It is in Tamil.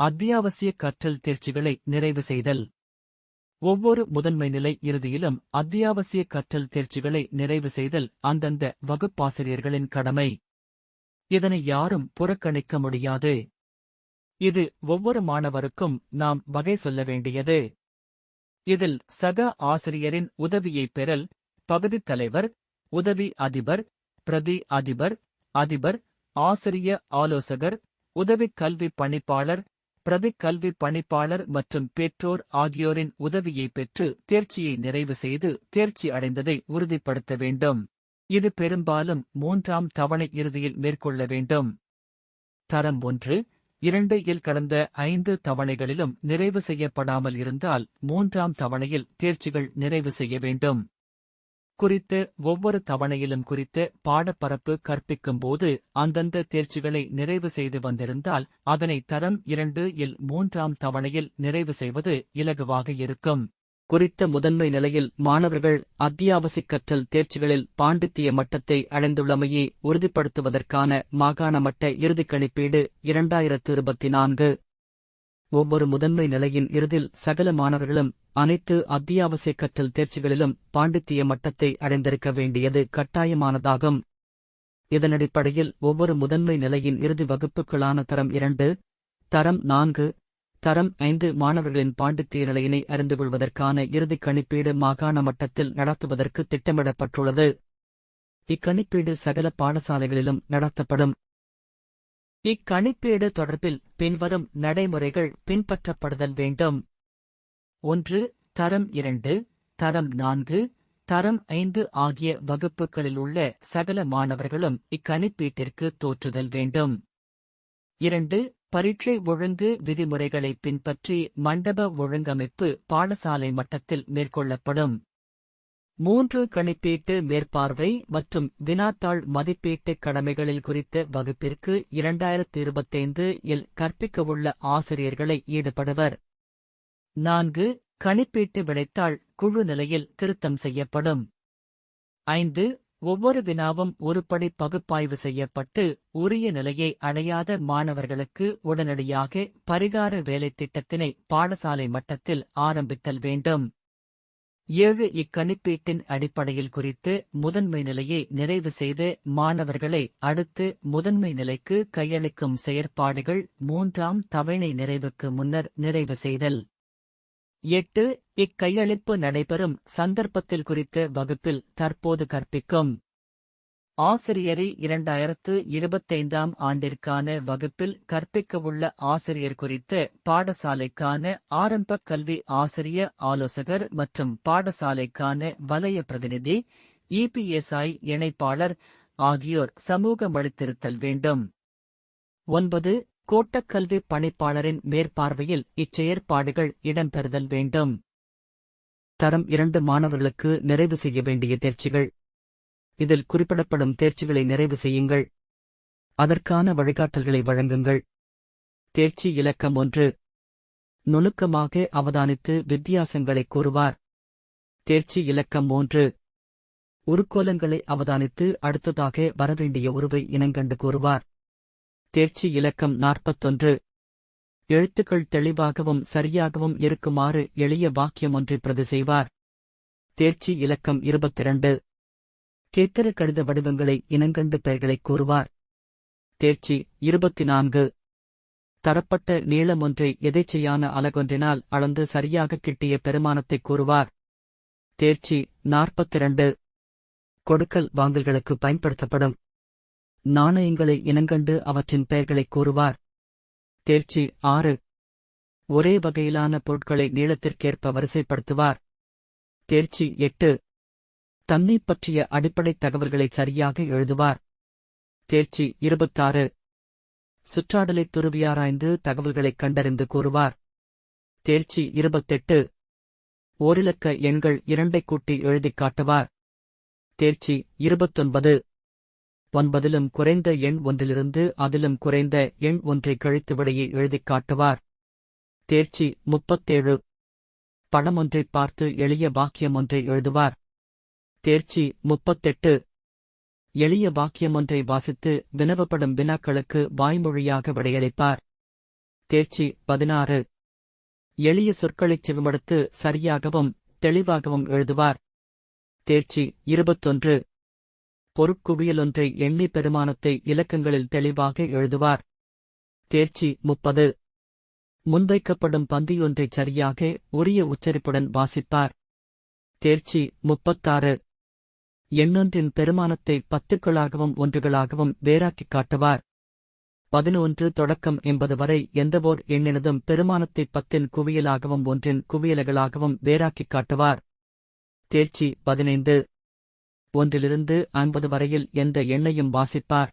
அத்தியாவசிய கற்றல் தேர்ச்சிகளை நிறைவு செய்தல். ஒவ்வொரு முதன்மை நிலை இறுதியிலும் அத்தியாவசிய கற்றல் தேர்ச்சிகளை நிறைவு செய்தல் அந்தந்த வகுப்பாசிரியர்களின் கடமை. இதனை யாரும் புறக்கணிக்க முடியாது. இது ஒவ்வொரு மாணவருக்கும் நாம் வகை சொல்ல வேண்டியது. இதில் சக ஆசிரியரின் உதவியைப் பெறல் பகுதித் தலைவர் உதவி அதிபர் பிரதி அதிபர் அதிபர் ஆசிரிய ஆலோசகர் உதவிக் கல்வி பணிப்பாளர் பிரதி கல்வி பணிப்பாளர் மற்றும் பெற்றோர் ஆகியோரின் உதவியை பெற்று தேர்ச்சியை நிறைவு செய்து தேர்ச்சி அடைந்ததை உறுதிப்படுத்த வேண்டும். இது பெரும்பாலும் மூன்றாம் தவணை இறுதியில் மேற்கொள்ள வேண்டும். தரம் ஒன்று இரண்டு இல் கடந்த ஐந்து தவணைகளிலும் நிறைவு செய்யப்படாமல் இருந்தால் மூன்றாம் தவணையில் தேர்ச்சிகள் நிறைவு செய்ய வேண்டும். குறித்து ஒவ்வொரு தவணையிலும் குறித்து பாடப்பரப்பு கற்பிக்கும்போது அந்தந்த தேர்ச்சிகளை நிறைவு செய்து வந்திருந்தால் அதனை தரம் இரண்டு இல் மூன்றாம் தவணையில் நிறைவு செய்வது இலகுவாக இருக்கும். குறித்த முதன்மை நிலையில் மாணவர்கள் அத்தியாவசிக் கற்றல் தேர்ச்சிகளில் பாண்டித்திய மட்டத்தை அடைந்துள்ளமையை உறுதிப்படுத்துவதற்கான மாகாண மட்ட இறுதிக் கணிப்பீடு இரண்டாயிரத்து இருபத்தி நான்கு. ஒவ்வொரு முதன்மை நிலையின் இறுதில் சகல மாணவர்களும் அனைத்து அத்தியாவசிய கற்றல் தேர்ச்சிகளிலும் பாண்டித்திய மட்டத்தை அடைந்திருக்க வேண்டியது கட்டாயமானதாகும். இதனடிப்படையில் ஒவ்வொரு முதன்மை நிலையின் இறுதி வகுப்புகளான தரம் இரண்டு தரம் நான்கு தரம் ஐந்து மாணவர்களின் பாண்டித்திய நிலையினை அறிந்து கொள்வதற்கான இறுதிக் கணிப்பீடு மாகாண மட்டத்தில் நடத்துவதற்கு திட்டமிடப்பட்டுள்ளது. இக்கணிப்பீடு சகல பாடசாலைகளிலும் நடத்தப்படும். இக்கணிப்பீடு தொடர்பில் பின்வரும் நடைமுறைகள் பின்பற்றப்படுதல் வேண்டும். ஒன்று தரம் இரண்டு தரம் நான்கு தரம் ஐந்து ஆகிய வகுப்புகளில் உள்ள சகல மாணவர்களும் இக்கணிப்பீட்டிற்கு தோற்றுதல் வேண்டும். இரண்டு பரீட்சை ஒழுங்கு விதிமுறைகளை பின்பற்றி மண்டப ஒழுங்கமைப்பு பாடசாலை மட்டத்தில் மேற்கொள்ளப்படும். மூன்று கணிப்பீட்டு மேற்பார்வை மற்றும் வினாத்தாள் மதிப்பீட்டு கடமைகளில் குறித்த வகுப்பிற்கு இரண்டாயிரத்து இருபத்தைந்து இல் கற்பிக்கவுள்ள ஆசிரியர்களை ஈடுபடுவர். நான்கு கணிப்பீட்டு விடைத்தாள் குழு நிலையில் திருத்தம் செய்யப்படும். ஐந்து ஒவ்வொரு வினாவும் ஒருபடி பகுப்பாய்வு செய்யப்பட்டு உரிய நிலையை அடையாத மாணவர்களுக்கு உடனடியாக பரிகார வேலைத் திட்டத்தினை பாடசாலை மட்டத்தில் ஆரம்பித்தல் வேண்டும். ஏழு இக்கணிப்பீட்டின் அடிப்படையில் குறித்து முதன்மை நிலையை நிறைவு செய்து மாணவர்களை அடுத்து முதன்மை நிலைக்கு கையளிக்கும் செயற்பாடுகள் மூன்றாம் தவணை நிறைவுக்கு முன்னர் நிறைவு செய்தல். எட்டு இக்கையளிப்பு நடைபெறும் சந்தர்ப்பத்தில் குறித்த வகுப்பில் தற்போது கற்பிக்கும். ஆசிரியரை இரண்டாயிரத்து இருபத்தைந்தாம் ஆண்டிற்கான வகுப்பில் கற்பிக்கவுள்ள ஆசிரியர் குறித்த பாடசாலைக்கான ஆரம்ப கல்வி ஆசிரிய ஆலோசகர் மற்றும் பாடசாலைக்கான வலய பிரதிநிதி இபிஎஸ்ஐ இணைப்பாளர் ஆகியோர் சமூகமளித்திருத்தல் வேண்டும். ஒன்பது. கோட்டக்கல்வி பணிப்பாளரின் மேற்பார்வையில் இச்செயற்பாடுகள் இடம்பெறுதல் வேண்டும். தரம் இரண்டு மாணவர்களுக்கு நிறைவு செய்ய வேண்டிய தேர்ச்சிகள் இதில் குறிப்பிடப்படும் தேர்ச்சிகளை நிறைவு செய்யுங்கள். அதற்கான வழிகாட்டல்களை வழங்குங்கள். தேர்ச்சி இலக்கம் ஒன்று. நுணுக்கமாக அவதானித்து வித்தியாசங்களை கூறுவார். தேர்ச்சி இலக்கம் மூன்று. உருக்கோலங்களை அவதானித்து அடுத்ததாக வரவேண்டிய உருவை இனங்கண்டு கூறுவார். தேர்ச்சி இலக்கம் நாற்பத்தொன்று. எழுத்துக்கள் தெளிவாகவும் சரியாகவும் இருக்குமாறு எளிய வாக்கியம் ஒன்றை பிரதி செய்வார். தேர்ச்சி இலக்கம் இருபத்திரண்டு. கேட்கிற கடித வடிவங்களை இனங்கண்டு பெயர்களைக் கூறுவார். தேர்ச்சி இருபத்தி நான்கு தரப்பட்ட நீளம் ஒன்றை எதேச்சையான அலகொன்றினால் அளந்து சரியாக கிட்டிய பெருமானத்தைக் கூறுவார். தேர்ச்சி நாற்பத்திரண்டு. கொடுக்கல் வாங்கல்களுக்கு பயன்படுத்தப்படும். நாணயங்களை இனங்கண்டு அவற்றின் பெயர்களைக் கூறுவார். தேர்ச்சி ஆறு. ஒரே வகையிலான பொருட்களை நீளத்திற்கேற்ப வரிசைப்படுத்துவார். தேர்ச்சி எட்டு. தன்னை பற்றிய அடிப்படை தகவல்களை சரியாக எழுதுவார். தேர்ச்சி இருபத்தாறு. சுற்றாடலை துருவியாராய்ந்து தகவல்களைக் கண்டறிந்து கூறுவார். தேர்ச்சி இருபத்தெட்டு. ஓரிலக்க எண்கள் இரண்டைக் கூட்டி எழுதிக் காட்டுவார். தேர்ச்சி இருபத்தொன்பது. ஒன்பதிலும் குறைந்த எண் ஒன்றிலிருந்து அதிலும் குறைந்த எண் ஒன்றை கழித்து விடையை எழுதிக் காட்டுவார். தேர்ச்சி முப்பத்தேழு. படம் ஒன்றை பார்த்து எளிய வாக்கியம் ஒன்றை எழுதுவார். தேர்ச்சி முப்பத்தெட்டு. எளிய வாக்கியம் ஒன்றை வாசித்து வினவப்படும் வினாக்களுக்கு வாய்மொழியாக விடையளிப்பார். தேர்ச்சி பதினாறு. எளிய சொற்களைச் செவிமடுத்து சரியாகவும் தெளிவாகவும் எழுதுவார். தேர்ச்சி இருபத்தொன்று. பொருட்குவியலொன்றை எண்ணி பெருமானத்தை இலக்கங்களில் தெளிவாக எழுதுவார். தேர்ச்சி முப்பது. முன்வைக்கப்படும் பந்தியொன்றைச் சரியாக உரிய உச்சரிப்புடன் வாசிப்பார். தேர்ச்சி முப்பத்தாறு. எண்ணொன்றின் பெருமானத்தை பத்துக்களாகவும் ஒன்றுகளாகவும் வேறாக்கிக் காட்டுவார். பதினொன்று தொடக்கம் என்பது வரை எந்தவோர் எண்ணினதும் பெருமானத்தை பத்தின் குவியலாகவும் ஒன்றின் குவியல்களாகவும் வேறாக்கிக் காட்டுவார். தேர்ச்சி பதினைந்து. ஒன்றிலிருந்து ஐம்பது வரையில் எந்த எண்ணையும் வாசிப்பார்.